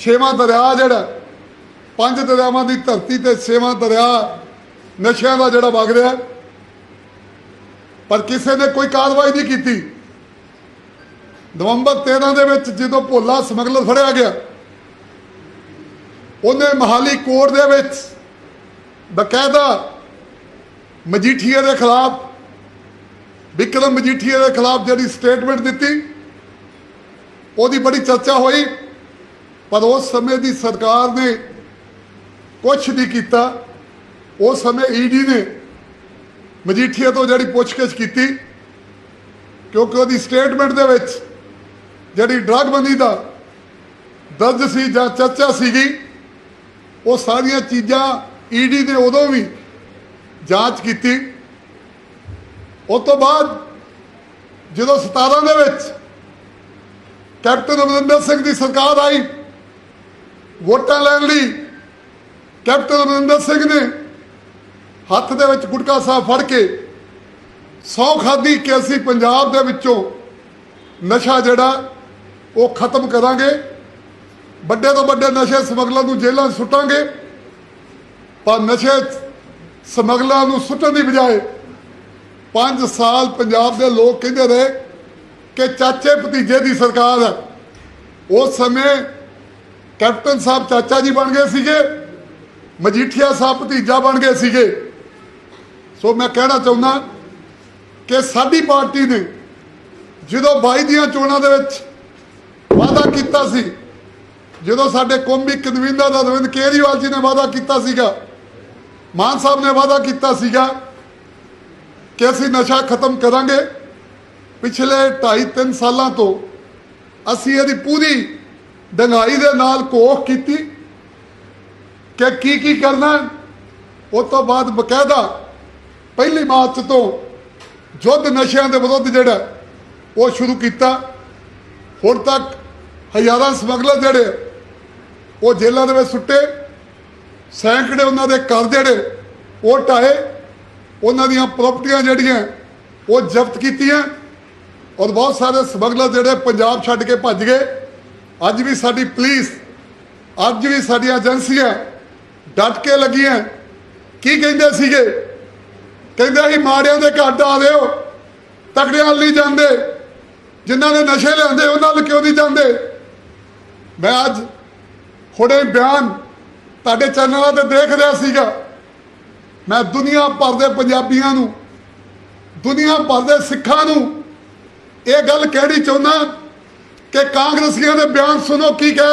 ਛੇਵਾਂ ਦਰਿਆ ਜਿਹੜਾ, ਪੰਜ ਦਰਿਆਵਾਂ ਦੀ ਧਰਤੀ ਤੇ ਛੇਵਾਂ ਦਰਿਆ ਨਸ਼ਿਆਂ ਦਾ ਜਿਹੜਾ ਵਗ ਰਿਹਾ। ਪਰ ਕਿਸੇ ਨੇ ਕੋਈ ਕਾਰਵਾਈ ਨਹੀਂ ਕੀਤੀ। ਨਵੰਬਰ 13 ਦੇ ਵਿੱਚ ਜਦੋਂ ਭੋਲਾ ਸਮਗਲਰ ਫੜਿਆ ਗਿਆ, ਉਹਨੇ ਮਹਾਲੀ ਕੋਰਟ ਦੇ ਵਿੱਚ ਬਕਾਇਦਾ ਮਜੀਠੀਆ ਦੇ ਖਿਲਾਫ, ਵਿਕਰਮ ਮਜੀਠੀਆ ਦੇ ਖਿਲਾਫ ਜਿਹੜੀ ਸਟੇਟਮੈਂਟ ਦਿੱਤੀ, ਉਹਦੀ ਬੜੀ ਚਰਚਾ ਹੋਈ। ਪਰ ਉਸ ਸਮੇਂ ਦੀ ਸਰਕਾਰ ਨੇ ਕੁਝ ਨਹੀਂ ਕੀਤਾ। ਉਸ ਸਮੇਂ ਈਡੀ ਨੇ ਮਜੀਠੀਆ ਤੋਂ ਜਿਹੜੀ ਪੁੱਛਗਿੱਛ ਕੀਤੀ, ਕਿਉਂਕਿ ਉਹਦੀ ਸਟੇਟਮੈਂਟ ਦੇ ਵਿੱਚ ਜਿਹੜੀ ਡਰੱਗ ਬੰਦੀ ਦਾ ਦਰਜ ਸੀ ਜਾਂ ਚਰਚਾ ਸੀਗੀ, ਉਹ ਸਾਰੀਆਂ ਚੀਜ਼ਾਂ ਈਡੀ ਨੇ ਉਦੋਂ ਵੀ ਜਾਂਚ ਕੀਤੀ। ਉਸ ਤੋਂ ਬਾਅਦ ਜਦੋਂ 17 ਦੇ ਵਿੱਚ ਕੈਪਟਨ ਅਮਰਿੰਦਰ ਸਿੰਘ ਦੀ ਸਰਕਾਰ ਆਈ ਵੋਟਾਂ ਲੈਣ ਲਈ ਕੈਪਟਨ ਅਮਰਿੰਦਰ ਸਿੰਘ ਨੇ ਹੱਥ ਦੇ ਵਿੱਚ ਗੁਟਕਾ ਸਾਹਿਬ ਫੜ ਕੇ ਸੌ ਖਾਦੀ ਕਿ ਅਸੀਂ ਪੰਜਾਬ ਦੇ ਵਿੱਚੋਂ ਨਸ਼ਾ ਜਿਹੜਾ ਉਹ ਖਤਮ ਕਰਾਂਗੇ। ਵੱਡੇ ਤੋਂ ਵੱਡੇ ਨਸ਼ੇ ਸਮਗਲਰ ਨੂੰ ਜੇਲ੍ਹਾਂ 'ਚ ਸੁੱਟਾਂਗੇ। ਪਰ ਨਸ਼ੇ ਸਮਗਲਰਾਂ ਨੂੰ ਸੁੱਟਣ ਦੀ ਬਜਾਏ 5 ਸਾਲ ਪੰਜਾਬ ਦੇ ਲੋਕ ਕਹਿੰਦੇ ਰਹੇ ਕਿ ਚਾਚੇ ਭਤੀਜੇ ਦੀ ਸਰਕਾਰ ਹੈ। ਉਸ ਸਮੇਂ ਕੈਪਟਨ ਸਾਹਿਬ ਚਾਚਾ ਜੀ ਬਣ ਗਏ ਸੀਗੇ, ਮਜੀਠੀਆ ਸਾਹਿਬ ਭਤੀਜਾ ਬਣ ਗਏ ਸੀਗੇ। ਸੋ ਮੈਂ ਕਹਿਣਾ ਚਾਹੁੰਦਾ ਕਿ ਸਾਡੀ ਪਾਰਟੀ ਨੇ ਜਦੋਂ 22 ਦੀਆਂ ਚੋਣਾਂ ਦੇ ਵਿੱਚ ਵਾਅਦਾ ਕੀਤਾ ਸੀ, ਜਦੋਂ ਸਾਡੇ ਕੌਮੀ ਕਨਵੀਨਰ ਅਰਵਿੰਦ ਕੇਜਰੀਵਾਲ ਜੀ ਨੇ ਵਾਅਦਾ ਕੀਤਾ ਸੀਗਾ, ਮਾਨ ਸਾਹਿਬ ਨੇ ਵਾਅਦਾ ਕੀਤਾ ਸੀਗਾ ਕਿ ਅਸੀਂ ਨਸ਼ਾ ਖਤਮ ਕਰਾਂਗੇ। ਪਿਛਲੇ 2.5 3 ਸਾਲਾਂ ਤੋਂ ਅਸੀਂ ਇਹਦੀ ਪੂਰੀ ਡੰਗਾਈ ਦੇ ਨਾਲ ਕੋਖ ਕੀਤੀ ਕਿ ਕੀ ਕੀ ਕਰਨਾ ਹੈ। ਉਸ ਤੋਂ ਬਾਅਦ ਬਕਾਇਦਾ ਪਹਿਲੀ ਮਾਰਚ ਤੋਂ ਯੁੱਧ ਨਸ਼ਿਆਂ ਦੇ ਵਿਰੁੱਧ ਜਿਹੜਾ ਉਹ ਸ਼ੁਰੂ ਕੀਤਾ। ਹੁਣ ਤੱਕ ਹਜ਼ਾਰਾਂ ਸਮਗਲਰ ਜਿਹੜੇ ਉਹ ਜੇਲ੍ਹਾਂ ਦੇ ਵਿੱਚ ਸੁੱਟੇ। ਸੈਂਕੜੇ ਉਹਨਾਂ ਦੇ ਘਰ ਜਿਹੜੇ ਉਹ ਢਾਏ ਉਹਨਾਂ ਦੀਆਂ ਪ੍ਰਾਪਰਟੀਆਂ ਜਿਹੜੀਆਂ ਉਹ ਜ਼ਬਤ ਕੀਤੀਆਂ। ਔਰ ਬਹੁਤ ਸਾਰੇ ਸਮਗਲਰ ਜਿਹੜੇ ਪੰਜਾਬ ਛੱਡ ਕੇ ਭੱਜ ਗਏ। ਅੱਜ ਵੀ ਸਾਡੀ ਪੁਲਿਸ, ਅੱਜ ਵੀ ਸਾਡੀਆਂ ਏਜੰਸੀਆਂ ਡਟ ਕੇ ਲੱਗੀਆਂ ਕੀ ਕਹਿੰਦੇ ਸੀਗੇ? ਕਹਿੰਦੇ ਅਸੀਂ ਮਾੜਿਆਂ ਦੇ ਘਰ ਡਾ ਦਿਓ ਤਕੜਿਆਂ ਵੱਲ ਨਹੀਂ ਜਾਂਦੇ। ਜਿਨ੍ਹਾਂ ਨੇ ਨਸ਼ੇ ਲਿਆਂਦੇ ਉਹਨਾਂ ਵੱਲ ਕਿਉਂ ਨਹੀਂ ਜਾਂਦੇ? ਮੈਂ ਅੱਜ ਹੁਣੇ ਬਿਆਨ ਤੁਹਾਡੇ ਚੈਨਲਾਂ ਤੇ ਦੇਖ ਰਿਹਾ ਸੀਗਾ। ਮੈਂ ਦੁਨੀਆ ਭਰ ਦੇ ਪੰਜਾਬੀਆਂ ਨੂੰ, ਦੁਨੀਆ ਭਰ ਦੇ ਸਿੱਖਾਂ ਨੂੰ ਇਹ ਗੱਲ ਕਹਿਣੀ ਚਾਹੁੰਦਾ ਕਿ ਕਾਂਗਰਸੀਆਂ ਦੇ ਬਿਆਨ ਸੁਣੋ ਕੀ ਕਹਿ